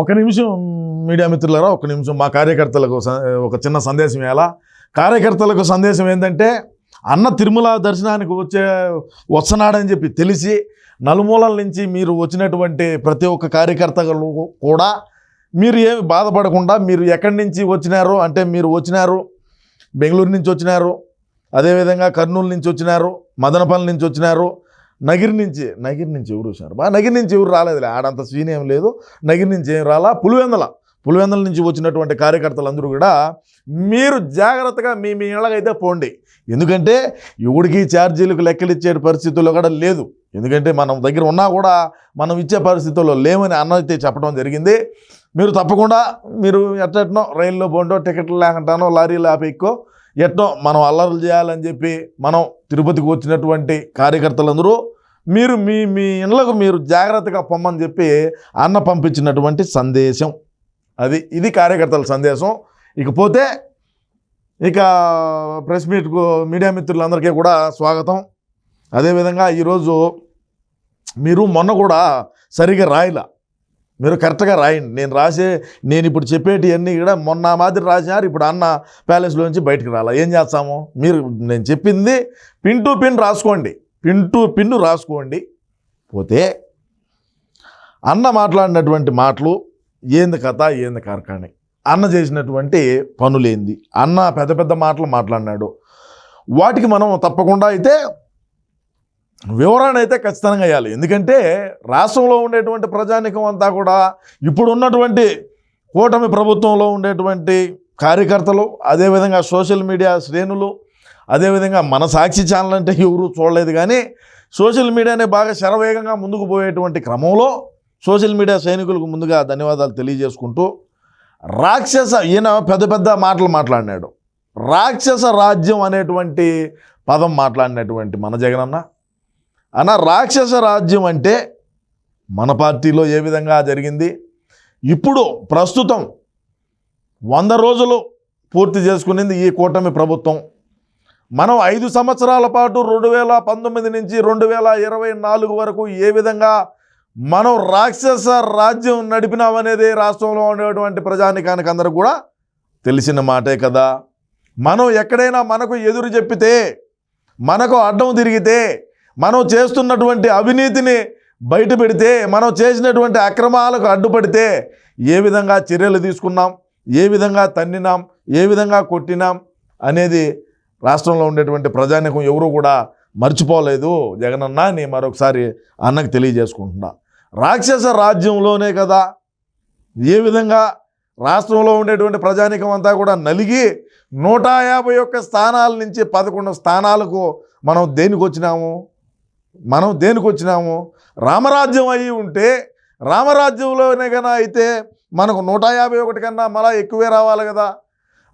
ఒక నిమిషం మీడియా మిత్రులారా ఒక నిమిషం మా కార్యకర్తలకు స- ఒక చిన్న సందేశం ఎలా? కార్యకర్తలకు సందేశం ఏంటంటే అన్న తిరుమల దర్శనానికి వచ్చే వస్తున్నాడని చెప్పి తెలిసి నలుమూలల నుంచి మీరు వచ్చినటువంటి ప్రతి ఒక్క కార్యకర్తలు కూడా మీరు ఏమి బాధపడకుండా మీరు ఎక్కడి నుంచి వచ్చినారు అంటే మీరు వచ్చినారు బెంగళూరు నుంచి వచ్చినారు అదేవిధంగా కర్నూలు నుంచి వచ్చినారు మదనపల్లి నుంచి వచ్చినారు నగిరి నుంచి నగిరి నుంచి ఎవరు వచ్చారు? బా నగిరి నుంచి ఎవరు రాలేదులే. ఆడంత సీన్ ఏం లేదు. నగిరి నుంచి ఏం రాలా? పులివెందల. పులివెందల నుంచి వచ్చినటువంటి కార్యకర్తలందరూ కూడా మీరు జాగ్రత్తగా మీ మీ ఇళ్ళకైతే పోండి. ఎందుకంటే ఎవడికి ఛార్జీలకు లెక్కలు ఇచ్చే పరిస్థితుల్లో కూడా లేదు. ఎందుకంటే మనం దగ్గర ఉన్నా కూడా మనం ఇచ్చే పరిస్థితుల్లో లేమని అన్నైతే చెప్పడం జరిగింది. మీరు తప్పకుండా మీరు ఎట్టెట్నో రైల్లో పోండో టికెట్లు లేకుండానో లారీలు ఆపేక్కో ఎట్నో మనం అల్లర్లు చేయాలని చెప్పి మనం తిరుపతికి వచ్చినటువంటి కార్యకర్తలందరూ మీరు మీ మీ ఇళ్ళకు మీరు జాగ్రత్తగా పొమ్మని చెప్పి అన్న పంపించినటువంటి సందేశం. అది ఇది కార్యకర్తల సందేశం. ఇకపోతే ఇక ప్రెస్ మీట్కు మీడియా మిత్రులందరికీ కూడా స్వాగతం. అదేవిధంగా ఈరోజు మీరు మొన్న కూడా సరిగా రాయలా. మీరు కరెక్ట్గా రాయండి. నేను రాసే నేను ఇప్పుడు చెప్పేటివన్నీ కూడా మొన్న మాదిరి రాసినారు ఇప్పుడు అన్న ప్యాలెస్లోంచి బయటకు రాలా. ఏం చేస్తాము? మీరు నేను చెప్పింది పిన్ టు పిన్ రాసుకోండి. పిన్ టు పిన్ను రాసుకోండి. పోతే అన్న మాట్లాడినటువంటి మాటలు ఏంది కథ ఏంది కార్ఖాని? అన్న చేసినటువంటి పనులేంది? అన్న పెద్ద పెద్ద మాటలు మాట్లాడినాడు. వాటికి మనం తప్పకుండా అయితే వివరణ అయితే ఖచ్చితంగా ఇవ్వాలి. ఎందుకంటే రాష్ట్రంలో ఉండేటువంటి ప్రజానికం అంతా కూడా ఇప్పుడు ఉన్నటువంటి కూటమి ప్రభుత్వంలో ఉండేటువంటి కార్యకర్తలు అదేవిధంగా సోషల్ మీడియా శ్రేణులు అదేవిధంగా మన సాక్షి ఛానల్ అంటే ఎవరు చూడలేదు కానీ సోషల్ మీడియానే బాగా శరవేగంగా ముందుకు పోయేటువంటి క్రమంలో సోషల్ మీడియా సైనికులకు ముందుగా ధన్యవాదాలు తెలియజేసుకుంటూ రాక్షస ఈయన పెద్ద పెద్ద మాటలు మాట్లాడినాడు. రాక్షస రాజ్యం అనేటువంటి పదం మాట్లాడినటువంటి మన జగనన్న. అన్న రాక్షస రాజ్యం అంటే మన పార్టీలో ఏ విధంగా జరిగింది? ఇప్పుడు ప్రస్తుతం వంద రోజులు పూర్తి చేసుకునేది ఈ కూటమి ప్రభుత్వం. మనం ఐదు సంవత్సరాల పాటు రెండు వేల పంతొమ్మిది నుంచి రెండు వేల ఇరవై నాలుగు వరకు ఏ విధంగా మనం రాక్షస రాజ్యం నడిపినామనేది రాష్ట్రంలో ఉండేటువంటి ప్రజానికానికి అందరూ కూడా తెలిసిన మాటే కదా. మనం ఎక్కడైనా మనకు ఎదురు చెప్పితే మనకు అడ్డం తిరిగితే మనం చేస్తున్నటువంటి అవినీతిని బయట పెడితే మనం చేసినటువంటి అక్రమాలకు అడ్డుపడితే ఏ విధంగా చర్యలు తీసుకున్నాం ఏ విధంగా తన్నినాం ఏ విధంగా కొట్టినాం అనేది రాష్ట్రంలో ఉండేటువంటి ప్రజానికం ఎవరు కూడా మర్చిపోలేదు. జగనన్న అని మరొకసారి అన్నకు తెలియజేసుకుంటున్నా. రాక్షస రాజ్యంలోనే కదా ఏ విధంగా రాష్ట్రంలో ఉండేటువంటి ప్రజానికం అంతా కూడా నలిగి నూట యాభై ఒక్క స్థానాల నుంచి పదకొండు స్థానాలకు మనం దేనికి వచ్చినాము మనం దేనికి వచ్చినాము? రామరాజ్యం అయి ఉంటే రామరాజ్యంలోనే కన్నా అయితే మనకు నూట యాభై ఒకటి కన్నా మళ్ళా ఎక్కువే రావాలి కదా.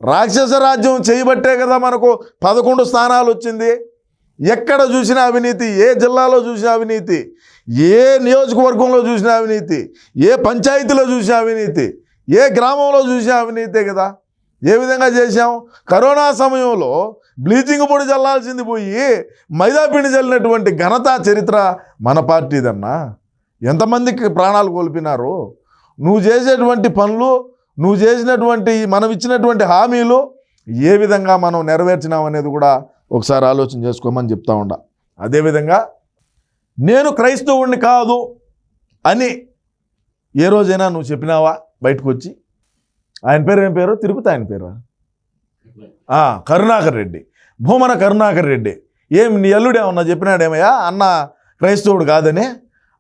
రాక్షస రాజ్యం చేయబట్టే కదా మనకు పదకొండు స్థానాలు వచ్చింది. ఎక్కడ చూసిన అవినీతి ఏ జిల్లాలో చూసిన అవినీతి ఏ నియోజకవర్గంలో చూసిన అవినీతి ఏ పంచాయతీలో చూసిన అవినీతి ఏ గ్రామంలో చూసిన అవినీతే కదా. ఏ విధంగా చేశాం? కరోనా సమయంలో బ్లీచింగ్ పొడి చల్లాల్సింది పోయి మైదాపిండి చల్లినటువంటి ఘనత చరిత్ర మన పార్టీదన్నా. ఎంతమందికి ప్రాణాలు కోల్పినారు నువ్వు చేసేటువంటి పనులు నువ్వు చేసినటువంటి మనం ఇచ్చినటువంటి హామీలు ఏ విధంగా మనం నెరవేర్చినాం అనేది కూడా ఒకసారి ఆలోచన చేసుకోమని చెప్తా ఉండ. అదేవిధంగా నేను క్రైస్తవుడిని కాదు అని ఏ రోజైనా నువ్వు చెప్పినావా? బయటకు వచ్చి ఆయన పేరు ఏం పేరు? తిరుపతి ఆయన పేరు? కరుణాకర్ రెడ్డి. భూమన కరుణాకర్ రెడ్డి. ఏం నీ అల్లుడేమన్నా చెప్పినాడేమయ్యా? అన్న క్రైస్తవుడు కాదని?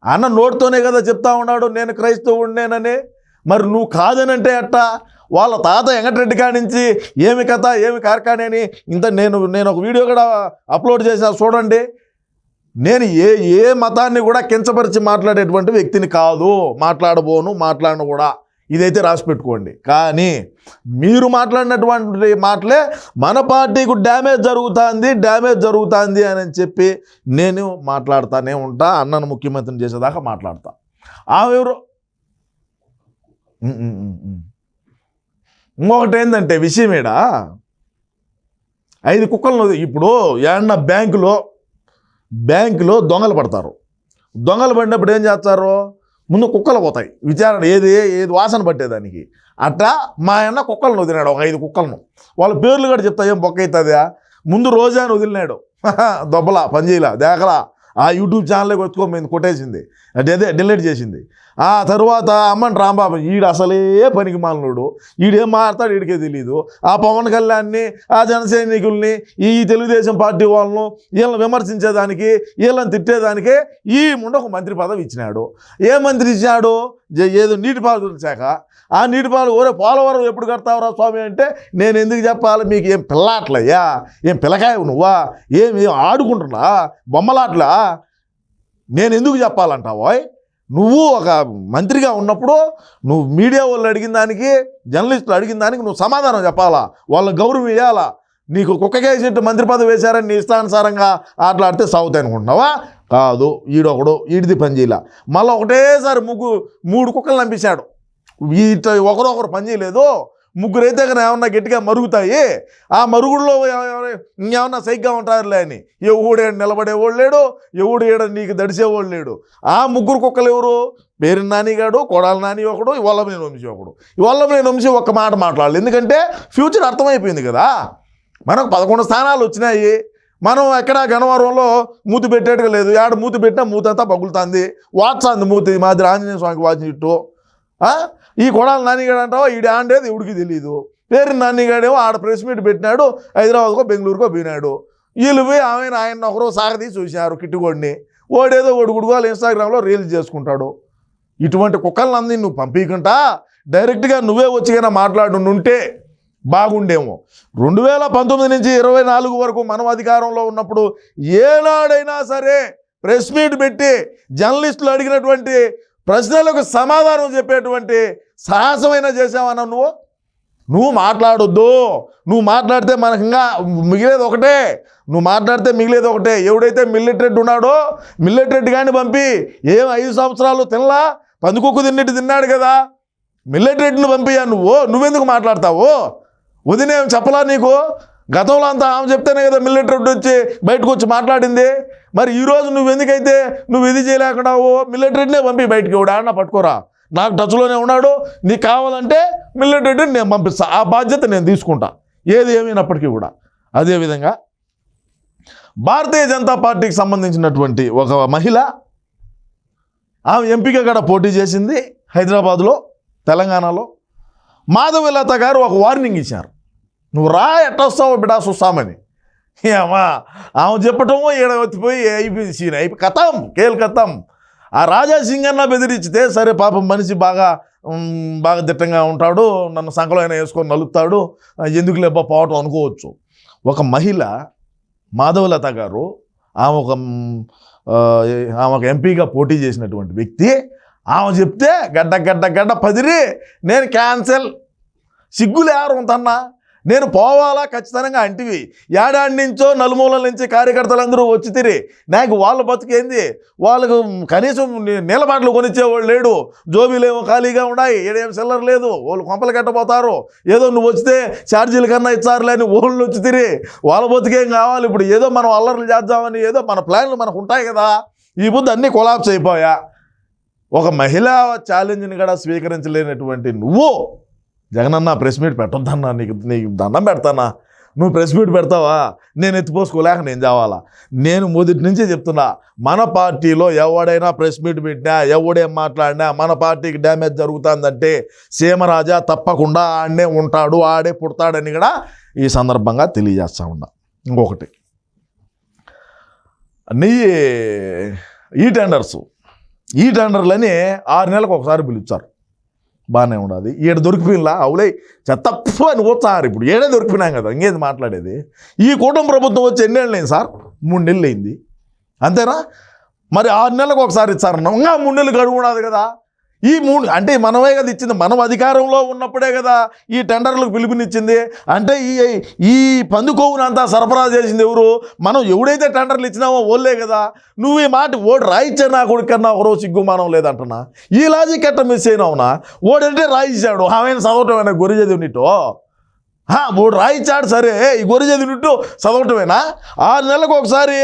అన్న నోటితోనే కదా చెప్తా ఉన్నాడు నేను క్రైస్తవుడినేనని? మరి నువ్వు కాదనంటే అట్టా వాళ్ళ తాత వెంకటరెడ్డి కానించి నుంచి ఏమి కథ ఏమి కార్కానేని ఇంత నేను నేను ఒక వీడియో కూడా అప్లోడ్ చేసా చూడండి. నేను ఏ ఏ మతాన్ని కూడా కించపరిచి మాట్లాడేటువంటి వ్యక్తిని కాదు. మాట్లాడబోను మాట్లాడను కూడా. ఇదైతే రాసి పెట్టుకోండి. కానీ మీరు మాట్లాడినటువంటి మాటలే మన పార్టీకు డ్యామేజ్ జరుగుతుంది డ్యామేజ్ జరుగుతుంది అని చెప్పి నేను మాట్లాడుతానే ఉంటా అన్నను ముఖ్యమంత్రిని చేసేదాకా మాట్లాడతా. ఆమె ఎవరు ఇంకొకటి ఏంటంటే విషయం ఈడ. ఐదు కుక్కలను ఇప్పుడు ఏడన్న బ్యాంకులో బ్యాంకులో దొంగలు పడతారు. దొంగలు పడినప్పుడు ఏం చేస్తారు? ముందు కుక్కలు పోతాయి. విచారణ ఏది ఏది వాసన పట్టేదానికి అట్లా మా అన్న కుక్కలను వదిలినాడు ఒక ఐదు కుక్కలను. వాళ్ళ పేర్లు కూడా చెప్తా ఏం బొక్క అవుతుందా ముందు రోజా వదిలినాడు. దొబ్బలా పంజీలా దేకలా. ఆ యూట్యూబ్ ఛానలే కొట్టుకోమైంది కొట్టేసింది. అదే డిలీట్ చేసింది. ఆ తర్వాత అమ్మని రాంబాబు ఈడు అసలే పనికి మాలనుడు. ఈడేం మారుతాడు ఈడికే తెలియదు ఆ పవన్ కళ్యాణ్ని ఆ జనసైనికుల్ని ఈ తెలుగుదేశం పార్టీ వాళ్ళను వీళ్ళని విమర్శించేదానికి వీళ్ళని తిట్టేదానికే ఈ ముండకు మంత్రి పదవి ఇచ్చినాడు. ఏ మంత్రి ఇచ్చాడు? ఏదో నీటిపారుదల శాఖ. ఆ నీటిపాలు ఓరే పోలవరం ఎప్పుడు కడతావురా స్వామి అంటే నేను ఎందుకు చెప్పాలి? మీకు ఏం పిల్లాట్లయ్యా? ఏం పిల్లకాయ నువ్వా? ఏం ఏం ఆడుకుంటున్నా? బొమ్మలాట్లా? నేను ఎందుకు చెప్పాలంటావోయ్? నువ్వు ఒక మంత్రిగా ఉన్నప్పుడు నువ్వు మీడియా వాళ్ళు అడిగిన దానికి జర్నలిస్టులు అడిగిన దానికి నువ్వు సమాధానం చెప్పాలా? వాళ్ళ గౌరవం ఇవ్వాలా నీకు కుక్కకేసినట్టు మంత్రి పదవి వేశారని నీ ఇష్టానుసారంగా ఆటలాడితే సాగుతాయి అనుకుంటున్నావా? కాదు ఈడొకడు ఈడిది పని మళ్ళీ ఒకటేసారి ముగ్గు మూడు కుక్కలు నంపించాడు వీటి ఒకరొకరు పనిచేయలేదు ముగ్గురు అయితే కనుక ఏమన్నా గట్టిగా మరుగుతాయి. ఆ మరుగుల్లో ఎవ- ఇంకేమన్నా సైగ్గా ఉంటారులే అని. ఎవడు నిలబడేవాడు లేడు ఎవడు ఈడ నీకు దడిసేవాడు లేడు. ఆ ముగ్గురు కుక్కలు ఎవరు? పేరు నానిగాడు కొడాల నాని ఒకడు వల్లభనేని వంశీ ఒకడు. వల్లభనేని వంశీ ఒక్క మాట మాట్లాడాలి. ఎందుకంటే ఫ్యూచర్ అర్థమైపోయింది కదా. మనకు పదకొండు స్థానాలు వచ్చినాయి. మనం ఎక్కడ గణవరంలో మూతి పెట్టేట్టుగా లేదు. ఆడ మూతి పెట్టినా మూతి అంతా పగులుతుంది. వాట్సాంది మూతి మాదిరి ఆంజనేయ స్వామికి వాచినట్టు. ఈ కొడాలి నానిగాడు అంటావా? ఈడు ఆండేది ఎవడికి తెలియదు పేరు నానిగాడేమో ఆడ ప్రెస్ మీట్ పెట్టినాడు హైదరాబాద్కో బెంగళూరుకో పోయినాడు. వీళ్ళు పోయి ఆయన ఆయన ఒకరో సాగదీసి చూసినారు కిట్టుగోడిని ఓడేదో ఒడుగుడుగోలు ఇన్స్టాగ్రామ్లో రీల్స్ చేసుకుంటాడు. ఇటువంటి కుక్కలన్నీ నువ్వు పంపించకుండా డైరెక్ట్గా నువ్వే వచ్చిగా మాట్లాడుంటే బాగుండేమో. రెండు వేల పంతొమ్మిది నుంచి ఇరవై నాలుగు వరకు మనం అధికారంలో ఉన్నప్పుడు ఏనాడైనా సరే ప్రెస్ మీట్ పెట్టి జర్నలిస్టులు అడిగినటువంటి ప్రశ్నలకు సమాధానం చెప్పేటువంటి సాహసమైనా చేసావన్నా నువ్వు? నువ్వు మాట్లాడొద్దు. నువ్వు మాట్లాడితే మనకు ఇంకా మిగిలేది ఒకటే. నువ్వు మాట్లాడితే మిగిలేది ఒకటే. ఎవడైతే మిల్లెట్ ఉన్నాడో మిల్లెట్ రెడ్డి కానీ పంపి ఏం ఐదు సంవత్సరాలు తినలా? పందుకొక్కు తిన్నట్టు తిన్నాడు కదా. మిల్లెట్ రెడ్డిని పంపియా నువ్వు. నువ్వెందుకు మాట్లాడతావు? వదినేం చెప్పలా నీకు? గతంలో అంతా ఆమె చెప్తేనే కదా మిలిటరీ వచ్చి బయటకు వచ్చి మాట్లాడింది. మరి ఈరోజు నువ్వు ఎందుకైతే నువ్వు ఇది చేయలేకుండా ఓ రెడ్డినే పంపి బయటికి? ఎవడు ఆడినా పట్టుకోరా. నాకు టచ్లోనే ఉన్నాడు. నీకు కావాలంటే మిలిటరీని నేను పంపిస్తా. ఆ బాధ్యత నేను తీసుకుంటా. ఏది ఏమైనప్పటికీ కూడా. అదేవిధంగా భారతీయ జనతా పార్టీకి సంబంధించినటువంటి ఒక మహిళ ఆమె ఎంపిక కూడా పోటీ చేసింది హైదరాబాద్లో తెలంగాణలో. మాధవలత గారు ఒక వార్నింగ్ ఇచ్చారు. నువ్వు రా ఎట్టొస్తావు బిడా చూస్తామని ఏమా ఆమె చెప్పటము ఈడ వచ్చిపోయి అయిపోయింది సీన్ అయిపోయి కథం కేల్ కథం. ఆ రాజా సింగ్ అన్న బెదిరించితే సరే పాపం మనిషి బాగా బాగా దిట్టంగా ఉంటాడు నన్ను సంకలం అయినా వేసుకొని నలుపుతాడు ఎందుకు లేబ్బా పోవటం అనుకోవచ్చు. ఒక మహిళ మాధవలత గారు ఆమె ఒక ఆమె ఒక ఎంపీగా పోటీ చేసినటువంటి వ్యక్తి ఆమె చెప్తే గడ్డ గడ్డ గడ్డ పదిరి నేను క్యాన్సల్. సిగ్గులు ఎవరు ఉంటన్నా నేను పోవాలా ఖచ్చితంగా అంటివి. ఏడాడి నుంచో నలుమూలల నుంచి కార్యకర్తలందరూ వచ్చి తిరి. నాకు వాళ్ళ బతుకేంది వాళ్ళకు కనీసం నీలబాట్లు కొనిచ్చేవాళ్ళు లేడు. జోబీలేమో ఖాళీగా ఉన్నాయి. ఏడేం సిల్లర్ లేదు. వాళ్ళు కొంపలు కట్టబోతారు. ఏదో నువ్వు వస్తే ఛార్జీల కన్నా ఇచ్చారులే అని ఊళ్ళు వచ్చి తిరి. వాళ్ళ బతుకేం కావాలి? ఇప్పుడు ఏదో మనం అల్లర్లు చేద్దామని ఏదో మన ప్లాన్లు మనకు ఉంటాయి కదా. ఈ బుద్ధి అన్నీ కొలాప్స్ అయిపోయా. ఒక మహిళా ఛాలెంజ్ని కూడా స్వీకరించలేనటువంటి నువ్వు. జగనన్న ప్రెస్ మీట్ పెట్టొద్దన్నా నీకు నీకు దండం పెడతానా? నువ్వు ప్రెస్ మీట్ పెడతావా? నేను ఎత్తిపోసుకోలేక నేను చావాలా నేను మొదటి నుంచే చెప్తున్నా మన పార్టీలో ఎవడైనా ప్రెస్ మీట్ పెట్టినా ఎవడేం మాట్లాడినా మన పార్టీకి డ్యామేజ్ జరుగుతుందంటే సీమరాజా తప్పకుండా ఆడనే ఉంటాడు ఆడే పుడతాడని కూడా ఈ సందర్భంగా తెలియజేస్తా ఉన్నా. ఇంకొకటి నీ ఈ టెండర్స్ ఈ టెండర్లని ఆరు నెలలకు ఒకసారి పిలుస్తారు బాగానే ఉండదు. ఈడ దొరికిపోయినలా? అవులే చెత్తప్పు అని పోతారు ఇప్పుడు. ఏడే దొరికిపోయినాం కదా ఇంకేది మాట్లాడేది? ఈ కూటమి ప్రభుత్వం వచ్చి ఎన్నేళ్ళు లేదు సార్? మూడు నెలలు అయింది అంతేనా? మరి ఆరు నెలలకు ఒకసారి ఇచ్చారన్న. ఇంకా మూడు నెలలు గడువు ఉండదు కదా. ఈ మూడు అంటే మనమే కదా ఇచ్చింది. మనం అధికారంలో ఉన్నప్పుడే కదా ఈ టెండర్లకు పిలుపునిచ్చింది. అంటే ఈ ఈ పందుకోవునంతా సరఫరా చేసింది ఎవరు? మనం ఎవడైతే టెండర్లు ఇచ్చినామో ఓళ్ళే కదా. నువ్వు ఈ మాట ఓడు రాయిచ్చా నా కొడుకన్నా ఒకరోజు సిగ్గుమానం లేదంటున్నా. ఈ లాజిక్ ఎట్ట మిస్ అయినావునా ఓడంటే రాయిచ్చాడు ఆమె చదవటమేనా గొరి చదివినట్టు మూడు ఓడు రాయిచ్చాడు సరే. ఈ గొర్రె చదివినట్టు చదవటమేనా? ఆరు నెలలకు ఒకసారి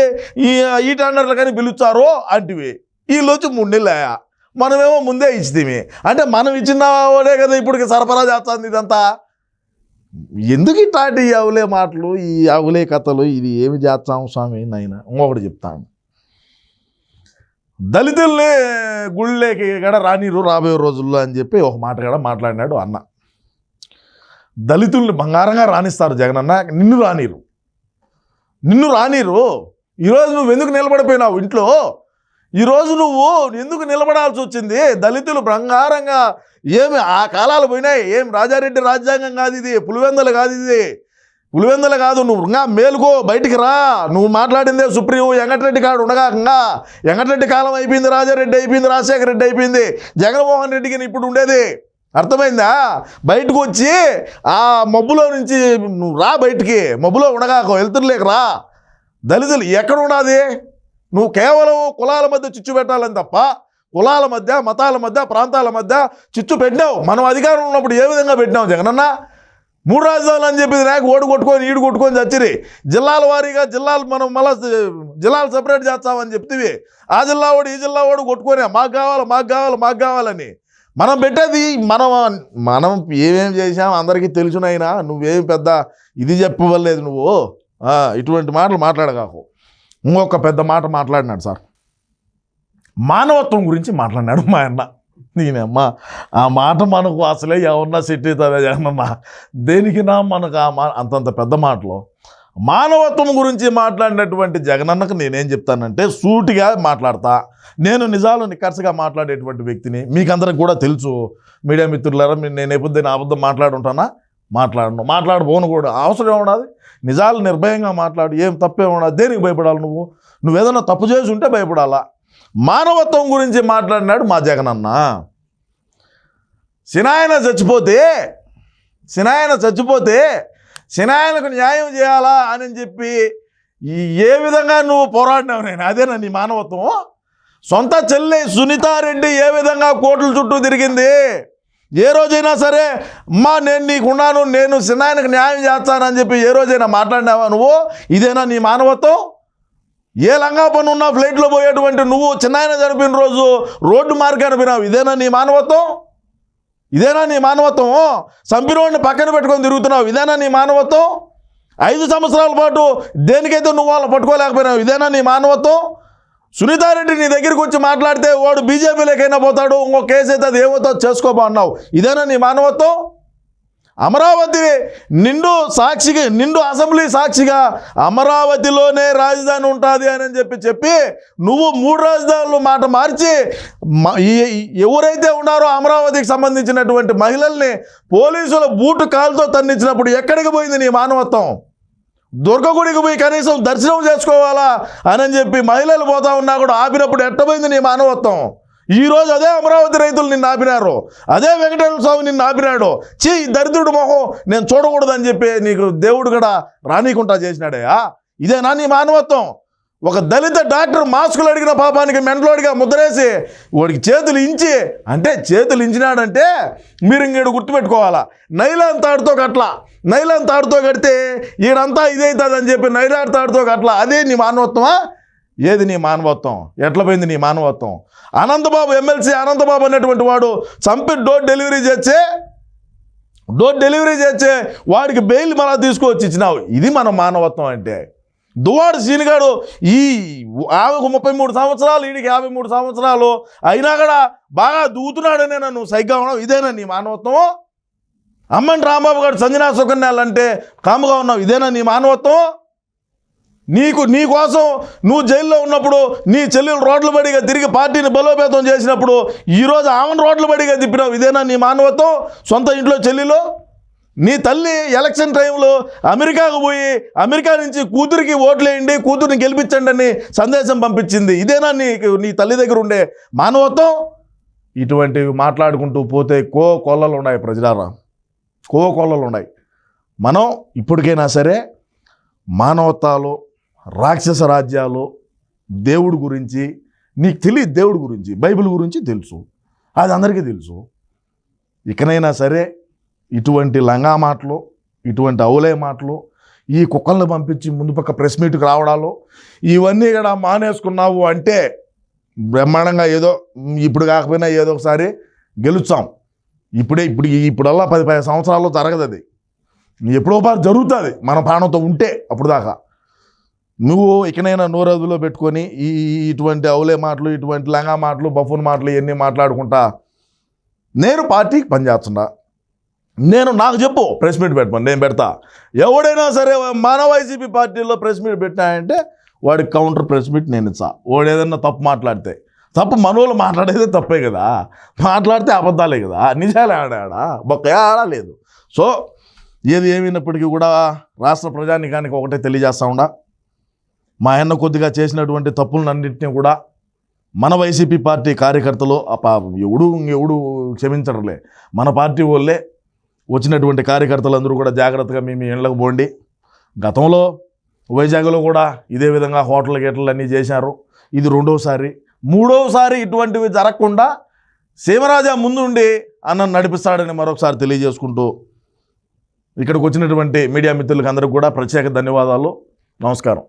ఈ ఈ టెండర్లు కానీ పిలుచారు అంటివి. వీళ్ళు వచ్చి మూడు నెలలు అయ్యా. మనమేమో ముందే ఇచ్చితేమి. అంటే మనం ఇచ్చిన వాడే కదా ఇప్పుడు సరఫరా చేస్తుంది ఇదంతా. ఎందుకు ఇట్లాంటి ఈ అవులే మాటలు ఈ అవులే కథలు ఇది ఏమి చేస్తాం స్వామి నాయన? ఇంకొకటి చెప్తాను. దళితుల్ని గుళ్ళేకి కూడా రానిరు రాబోయే రోజుల్లో అని చెప్పి ఒక మాట కూడా మాట్లాడినాడు అన్న. దళితుల్ని బంగారంగా రాణిస్తారు జగనన్న నిన్ను రానిరు. నిన్ను రానిరు. ఈరోజు నువ్వు ఎందుకు నిలబడిపోయినావు ఇంట్లో? ఈరోజు నువ్వు ఎందుకు నిలబడాల్సి వచ్చింది? దళితులు బంగారంగా ఏమి ఆ కాలాలు పోయినాయి? ఏం రాజారెడ్డి రాజ్యాంగం కాదు ఇది పులివెందలు కాదు ఇది. పులివెందలు కాదు నువ్వు ఇంకా మేలుకో బయటికి రా. నువ్వు మాట్లాడిందే సుప్రీం వెంకటరెడ్డి కాడు ఉండగాకంగా. వెంకటరెడ్డి కాలం అయిపోయింది రాజారెడ్డి అయిపోయింది రాజశేఖర రెడ్డి అయిపోయింది. జగన్మోహన్ రెడ్డికి ఇప్పుడు ఉండేది. అర్థమైందా? బయటకు వచ్చి ఆ మబ్బులో నుంచి నువ్వు రా బయటికి. మబ్బులో ఉండగాకో వెళ్తుర్లేక రా. దళితులు ఎక్కడ ఉన్నది నువ్వు కేవలం కులాల మధ్య చిచ్చు పెట్టాలని తప్ప కులాల మధ్య మతాల మధ్య ప్రాంతాల మధ్య చిచ్చు పెట్టినావు. మనం అధికారం ఉన్నప్పుడు ఏ విధంగా పెట్టినావు జగనన్న మూడు రాజధానులు అని చెప్పి నాకు ఓటు కొట్టుకొని ఈడు కొట్టుకొని చచ్చిరి. జిల్లాల వారీగా జిల్లాలు మనం మళ్ళీ జిల్లాలు సపరేట్ చేస్తామని చెప్తివి. ఆ జిల్లా వాడు ఈ జిల్లా వాడు కొట్టుకొని మాకు కావాలి మాకు కావాలి మాకు కావాలని. మనం పెట్టేది మనం మనం ఏమేం చేసాం అందరికీ తెలుసునైనా నువ్వేం పెద్ద ఇది చెప్పవలేదు నువ్వు. ఇటువంటి మాటలు మాట్లాడగాకు. ఇంకొక పెద్ద మాట మాట్లాడినాడు సార్. మానవత్వం గురించి మాట్లాడినాడు మా అన్న. నేనమ్మా ఆ మాట మనకు అసలే ఎవరన్నా సెట్ అవుతుందా జగనన్న? మనకు ఆ మా అంతంత పెద్ద మాటలు? మానవత్వం గురించి మాట్లాడినటువంటి జగనన్నకు నేనేం చెప్తానంటే సూటిగా మాట్లాడతా. నేను నిజాలు నిక్కర్సగా మాట్లాడేటువంటి వ్యక్తిని మీకందరికి కూడా తెలుసు. మీడియా మిత్రులారా మీ- నేను ఎప్పుడు నేను అబద్ధం మాట్లాడుంటానా? మాట్లాడను మాట్లాడబోను కూడా. అవసరం ఏమన్నది నిజాలు నిర్భయంగా మాట్లాడు. ఏం తప్పే ఉన్నది దేనికి భయపడాలి నువ్వు? నువ్వు ఏదైనా తప్పు చేసి ఉంటే భయపడాలా? మానవత్వం గురించి మాట్లాడినాడు మా జగనన్న. సినాయన చచ్చిపోతే సినాయన చచ్చిపోతే సినాయనకు న్యాయం చేయాలా అని చెప్పి ఏ విధంగా నువ్వు పోరాడినావు నేను? అదేనా నీ మానవత్వం? సొంత చెల్లి సునీతారెడ్డి ఏ విధంగా కోట్ల చుట్టూ తిరిగింది? ఏ రోజైనా సరే అమ్మా నేను నీకున్నాను నేను సినాయనకు న్యాయం చేస్తానని చెప్పి ఏ రోజైనా మాట్లాడినావా నువ్వు? ఇదేనా నీ మానవత్వం? ఏ లంగా పని ఉన్నా ఫ్లైట్లో పోయేటువంటి నువ్వు చిన్నాయన చనిపోయిన రోజు రోడ్డు మార్గాన్ని పోయినావు ఇదేనా నీ మానవత్వం? ఇదేనా నీ మానవత్వం? సంపినోడిని పక్కన పెట్టుకొని తిరుగుతున్నావు. ఇదేనా నీ మానవత్వం? ఐదు సంవత్సరాల పాటు దేనికైతే నువ్వు వాళ్ళు పట్టుకోలేకపోయినావు? ఇదేనా నీ మానవత్వం? సునీతారెడ్డి నీ దగ్గరికి వచ్చి మాట్లాడితే వాడు బీజేపీలోకైనా పోతాడు ఇంకో కేసు అయితే అది ఏమవుతుందో చేసుకోబో అన్నావు. ఇదేనా నీ మానవత్వం? అమరావతి నిండు సాక్షిగా నిండు అసెంబ్లీ సాక్షిగా అమరావతిలోనే రాజధాని ఉంటుంది అని చెప్పి చెప్పి నువ్వు మూడు రాజధానులు మాట మార్చి ఎవరైతే ఉన్నారో అమరావతికి సంబంధించినటువంటి మహిళల్ని పోలీసుల బూటు కాలుతో తన్నించినప్పుడు ఎక్కడికి పోయింది నీ మానవత్వం? దుర్గగుడికి పోయి కనీసం దర్శనం చేసుకోవాలా అని చెప్పి మహిళలు పోతా ఉన్నా కూడా ఆపినప్పుడు ఎట్టబోయింది నీ మానవత్వం? ఈరోజు అదే అమరావతి రైతులు నిన్ను ఆపినారు. అదే వెంకటేశ్వర స్వామి నిన్ను ఆపినాడు. చీ దరిద్రుడు మొహం నేను చూడకూడదని చెప్పి నీకు దేవుడు కూడా రానీకుంటా చేసినాడే ఇదేనా నీ మానవత్వం? ఒక దళిత డాక్టర్ మాస్కులు అడిగిన పాపానికి మెంటలోడిగా ముద్రేసి వాడికి చేతులు ఇంచి అంటే చేతులు ఇంచినాడంటే మీరు ఇంకేడు గుర్తుపెట్టుకోవాలా? నైలాన్ తాడుతో కట్లా నైలాన్ తాడుతో కడితే ఈడంతా ఇదైతుందని చెప్పి నైలాన్ తాడుతో కట్లా అదే నీ మానవత్వమా? ఏది నీ మానవత్వం? ఎట్లా పోయింది నీ మానవత్వం? అనంతబాబు ఎమ్మెల్సీ అనంతబాబు అనేటువంటి వాడు చంపి డోర్ డెలివరీ చేస్తే డోర్ డెలివరీ చేస్తే వాడికి బెయిల్ మళ్ళా తీసుకొచ్చి ఇచ్చినావు. ఇది మన మానవత్వం అంటే. దువాడు సీనిగాడు ఈ ఆమెకు ముప్పై మూడు సంవత్సరాలు వీడికి యాభై మూడు సంవత్సరాలు. అయినా కూడా బాగా దూతున్నాడనే నన్ను సైగ్గా ఉన్నావు. ఇదేనా నీ మానవత్వం? అమ్మని రాంబాబు గారు సంజనా సుకన్యాలంటే కాముగా ఉన్నావు. ఇదేనా నీ మానవత్వం? నీకు నీ కోసం నువ్వు జైల్లో ఉన్నప్పుడు నీ చెల్లెలు రోడ్ల బడిగా తిరిగి పార్టీని బలోపేతం చేసినప్పుడు ఈరోజు ఆమెను రోడ్ల బడిగా తిప్పినావు. ఇదేనా నీ మానవత్వం? సొంత ఇంట్లో చెల్లెలు? నీ తల్లి ఎలక్షన్ టైంలో అమెరికాకు పోయి అమెరికా నుంచి కూతురికి ఓట్లేయండి కూతురిని గెలిపించండి అని సందేశం పంపించింది. ఇదేనా నీ నీ తల్లి దగ్గర ఉండే మానవత్వం? ఇటువంటివి మాట్లాడుకుంటూ పోతే కో కొల్లలు ఉన్నాయి ప్రజలారా. కో కొల్లలు ఉన్నాయి. మనం ఇప్పటికైనా సరే మానవతాలు రాక్షస రాజ్యాలు దేవుడి గురించి నీకు తెలియదు దేవుడి గురించి బైబిల్ గురించి తెలుసు. అది అందరికీ తెలుసు. ఇకనైనా సరే ఇటువంటి లంగా మాటలు ఇటువంటి అవులే మాటలు ఈ కుక్కల్ని పంపించి ముందు పక్క ప్రెస్ మీట్కి రావడాలు ఇవన్నీ కూడా మానేసుకున్నావు అంటే బ్రహ్మాండంగా ఏదో ఇప్పుడు కాకపోయినా ఏదో ఒకసారి గెలుస్తాం. ఇప్పుడే ఇప్పుడు ఇప్పుడల్లా పది పది సంవత్సరాల్లో జరగదు అది. ఎప్పుడో పాటు జరుగుతుంది మన ప్రాణంతో ఉంటే అప్పుడు దాకా. నువ్వు ఇకనైనా నోరదులో పెట్టుకొని ఈ ఈ- ఇటువంటి అవులే మాటలు ఇటువంటి లంగా మాటలు బఫూన్ మాటలు ఇవన్నీ మాట్లాడుకుంటా నేను పార్టీకి పనిచేస్తున్నా. నేను నాకు చెప్పు ప్రెస్ మీట్ పెట్టమని నేను పెడతా. ఎవడైనా సరే మన వైసీపీ పార్టీలో ప్రెస్ మీట్ పెట్టినాయంటే వాడి కౌంటర్ ప్రెస్ మీట్ నేను ఇచ్చా వాడు ఏదన్నా తప్పు మాట్లాడితే. తప్పు మనోళ్ళు మాట్లాడేదే తప్పే కదా. మాట్లాడితే అబద్ధాలే కదా. నిజాలే ఆడాడా బొక్క ఆడలేదు సో ఏది ఏమైనప్పటికీ కూడా రాష్ట్ర ప్రజానికానికి ఒకటే తెలియజేస్తా ఉండా. మా ఆయన కొద్దిగా చేసినటువంటి తప్పులన్నింటినీ కూడా మన వైసీపీ పార్టీ కార్యకర్తలు ఎవడు ఎవడు క్షమించడంలే. మన పార్టీ వాళ్ళే వచ్చినటువంటి కార్యకర్తలందరూ కూడా జాగ్రత్తగా మీ మీ ఇళ్ళకు పోండి. గతంలో వైజాగ్లో కూడా ఇదే విధంగా హోటల్ గేటలు అన్నీ చేశారు. ఇది రెండోసారి. మూడోసారి ఇటువంటివి జరగకుండా సీమరాజా ముందుండి అన్న నడిపిస్తాడని మరొకసారి తెలియజేసుకుంటూ ఇక్కడికి వచ్చినటువంటి మీడియా మిత్రులకు అందరికీ కూడా ప్రత్యేక ధన్యవాదాలు. నమస్కారం.